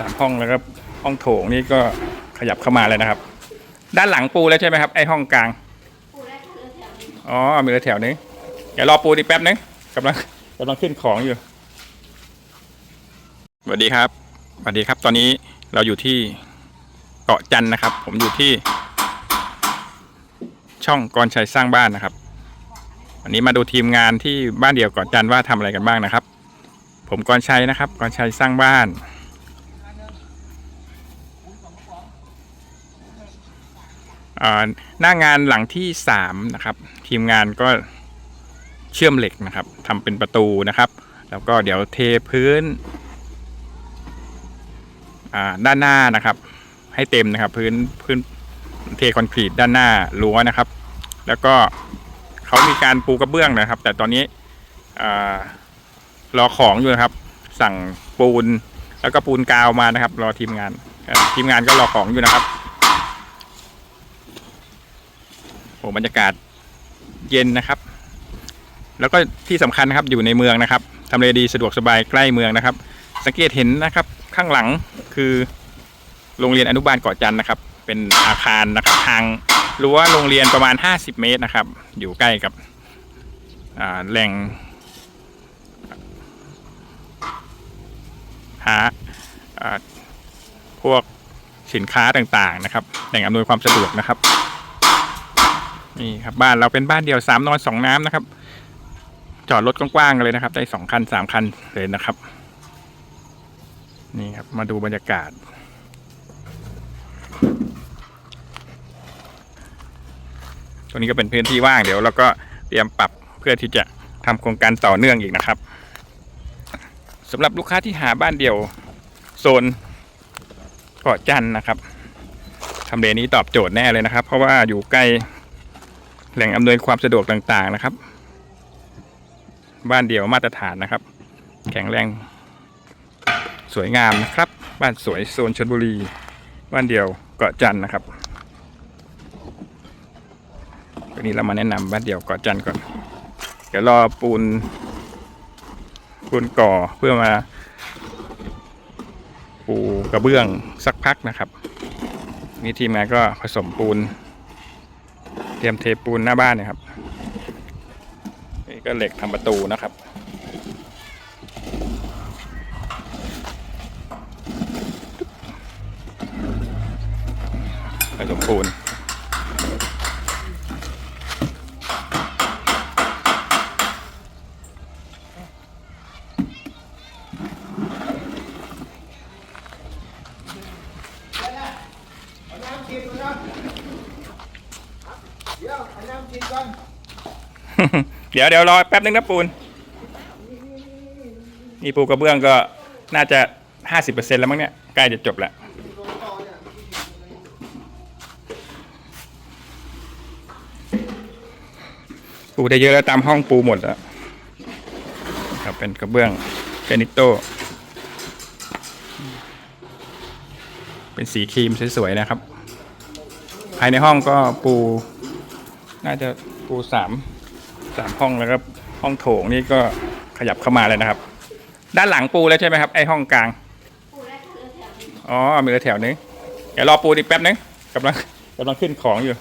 สามห้องแล้วก็ห้องโถงนี่ก็ขยับเข้ามาเลยนะครับ ด้านหลังปูแล้วใช่ไหมครับไอห้องกลางอ๋อมีเหลือแถวนึงเดี๋ยวรอปูอีกแป๊บนึงกำลังกำลังขึ้นของอยู่สวัสดีครับสวัสดีครับ ตอนนี้เราอยู่ที่เกาะจันทร์นะครับ ผมอยู่ที่ ช่องกรชัยสร้างบ้านนะครับวันนี้มาดูทีมงานที่บ้านเดียวเกาะจันทร์ว่าทำอะไรกันบ้างนะครับ ผมกรชัยนะครับกรชัยสร้างบ้านอ่า หน้างานหลังที่สามนะครับทีมงานก็เชื่อมเหล็กนะครับทำเป็นประตูนะครับ แล้วก็เดี๋ยวเทพื้นด้านหน้านะครับ ให้เต็มนะครับพื้นพื้นเทคอนกรีตด้านหน้ารั้วนะครับ แล้วก็เขามีการปูกระเบื้องนะครับ แต่ตอนนี้รอของอยู่นะครับ สั่งปูนแล้วก็ปูนกาวมานะครับ รอทีมงานทีมงานก็รอของอยู่นะครับ โอ้บรรยากาศเย็นนะครับ แล้วก็ที่สำคัญนะครับอยู่ในเมืองนะครับทำเลดีสะดวกสบายใกล้เมืองนะครับ สังเกตเห็นนะครับข้างหลังคือโรงเรียนอนุบาลเกาะจันทร์นะครับ เป็นอาคารนะครับทางรั้วโรงเรียนประมาณ 50 เมตรนะครับ อยู่ใกล้กับแหล่งหาาพวกสินค้าต่างๆนะครับแหล่งอำนวยความสะดวกนะครับ นี่ครับบ้านเราเป็นบ้านเดียวสามนอนสองน้ำนะครับ จอดรถกว้างๆเลยนะครับ ได้สองคันสามคันเลยนะครับ นี่ครับมาดูบรรยากาศ ตรงนี้ก็เป็นพื้นที่ว่างเดี๋ยวเราก็เตรียมปรับเพื่อที่จะทำโครงการต่อเนื่องอีกนะครับสำหรับลูกค้าที่หาบ้านเดี่ยวโซนเกาะจันทร์นะครับทำเลนี้ตอบโจทย์แน่เลยนะครับ เพราะว่าอยู่ใกล้ แหล่งอำนวยความสะดวกต่างๆนะครับ บ้านเดี่ยวมาตรฐานนะครับ แข็งแรง สวยงามนะครับ บ้านสวยโซนชลบุรี บ้านเดี่ยวเกาะจันทร์นะครับวันนี้เรามาแนะนำบ้านเดี่ยวเกาะจันทร์ก่อน เดี๋ยวรอปูนปูนก่อเพื่อมาปูกระเบื้องสักพักนะครับ นี่ทีมงานก็ผสมปูน เตรียมเทปูนหน้าบ้านนะครับ นี่ก็เหล็กทำประตูนะครับผสมปูน เอาน้ำกินก่อนนะเดี๋ยวเอาน้ำกินก่อน เดี๋ยวเดี๋ยวรอแป๊บนึงนะปูน นี่ปูกระเบื้องก็น่าจะห้าสิบเปอร์เซ็นต์แล้วมั้งเนี่ยใกล้จะจบแล้วปูได้เยอะแล้วตามห้องปูหมดแล้วครับเป็นกระเบื้องเป็นนิโต้เป็นสีครีมสวยๆนะครับ ภายในห้องก็ปู น่าจะปูสาม สามห้องแล้วก็ห้องโถงนี่ก็ขยับเข้ามาเลยนะครับ ด้านหลังปูแล้วใช่ไหมครับไอห้องกลางอ๋อมีเหลือแถวนึงเดี๋ยวรอปูอีกแป๊บนึงกำลังกำลังขึ้นของอยู่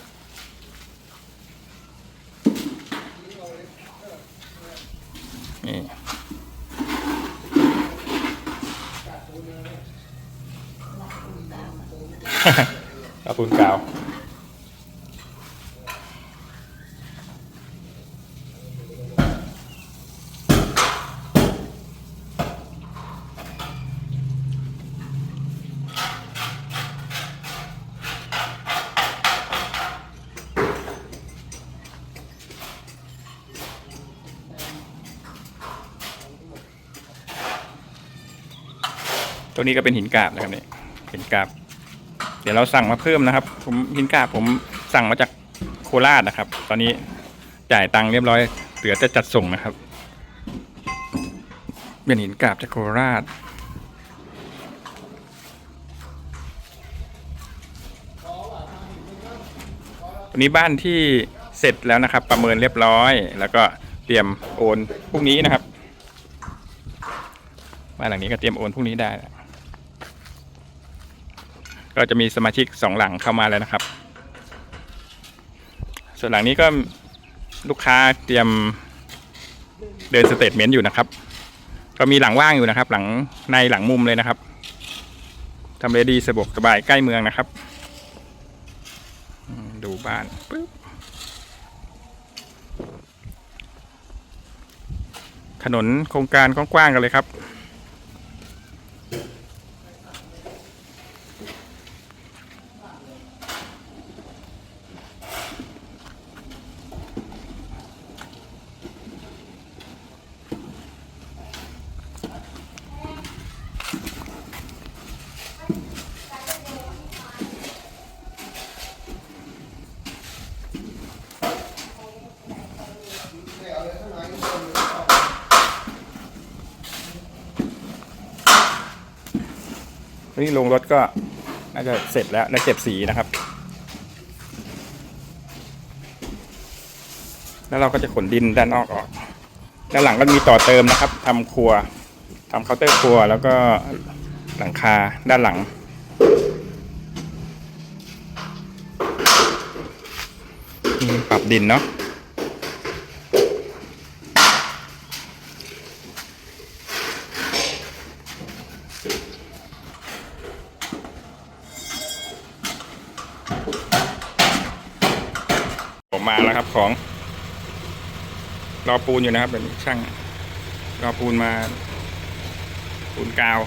นี่เอาปูนกาว ตัวนี้ก็เป็นหินกราบนะครับเนี่ยหินกราบ เดี๋ยวเราสั่งมาเพิ่มนะครับ ผมหินกราบผมสั่งมาจากโคราชนะครับ ตอนนี้จ่ายตังค์เรียบร้อยเหลือจะจัดส่งนะครับ เป็นหินกราบจากโคราชวันนี้บ้านที่เสร็จแล้วนะครับ ประเมินเรียบร้อย แล้วก็เตรียมโอนพรุ่งนี้นะครับ บ้านหลังนี้ก็เตรียมโอนพรุ่งนี้ได้ ก็จะมีสมาชิกสองหลังเข้ามาแล้วนะครับ ส่วนหลังนี้ก็ลูกค้าเตรียมเดินสเตทเมนต์อยู่นะครับ ก็มีหลังว่างอยู่นะครับ หลังในหลังมุมเลยนะครับทำเลดีสะดวกสบายใกล้เมืองนะครับ ดูบ้านปึ๊บถนนโครงการกว้างๆกันเลยครับ นี่ลงรถก็น่าจะเสร็จแล้วและเก็บสีนะครับ แล้วเราก็จะขนดินด้านนอกออก ด้านหลังก็มีต่อเติมนะครับทำครัวทำเคาน์เตอร์ครัว แล้วก็หลังคาด้านหลังปรับดินเนาะ มาแล้วครับของ รอปูนอยู่นะครับแบบนี้ช่างรอปูนมา ปูนกาว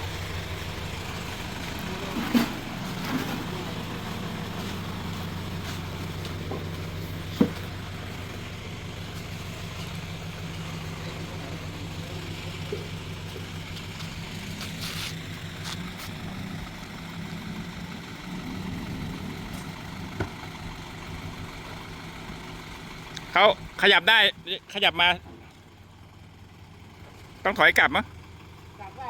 เขาขยับได้ ขยับมา ต้องถอยกลับมั้งกลับว่า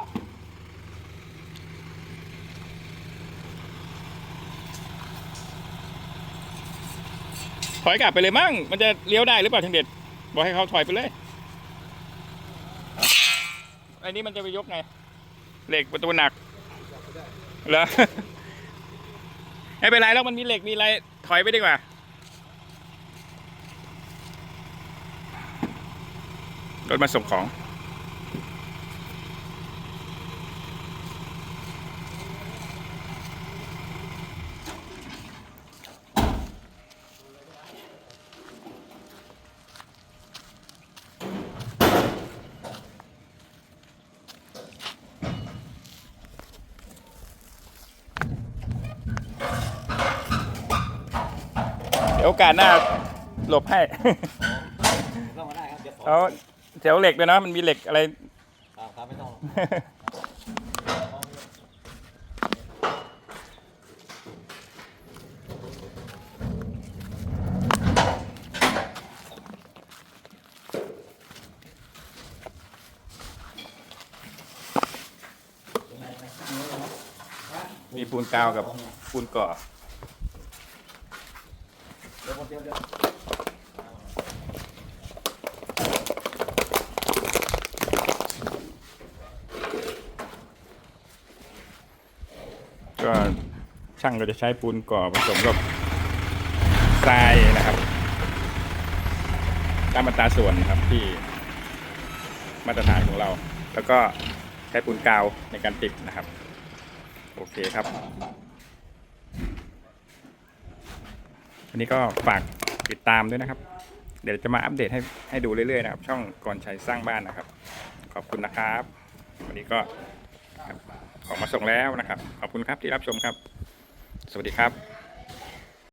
ถอยกลับไปเลยมั้ง มันจะเลี้ยวได้หรือเปล่าทางเด็ด บอกให้เขาถอยไปเลยอ้นี่มันจะไปยกไง เหล็กประตูหนักเหรอไม่เป็นไรแล้วมันมีเหล็กมีอะไร ถอยไปดีกว่า รถมาส่งของ เดี๋ยวโอกาสหน้าหลบให้ เข้ามาได้ครับเดี๋ยวขอ เอา แถวเหล็กด้วยเนาะมันมีเหล็กอะไร ครับครับไม่ต้องมีปูนกาวกับปูนก่อ เดี๋ยวผมเดี๋ยวเดี๋ยว ก็ช่างก็จะใช้ปูนก่อผสมกับทรายนะครับตามอัตราส่วนนะครับที่มาตรฐานของเรา แล้วก็ใช้ปูนกาวในการติดนะครับ โอเคครับอันนี้ก็ฝากติดตามด้วยนะครับ เดี๋ยวจะมาอัปเดตให้ให้ดูเรื่อยๆนะครับ ช่องก่อนใชัยสร้างบ้านนะครับ ขอบคุณนะครับ วันนี้ก็ ส่งแล้วนะครับ ขอบคุณครับที่รับชมครับ สวัสดีครับ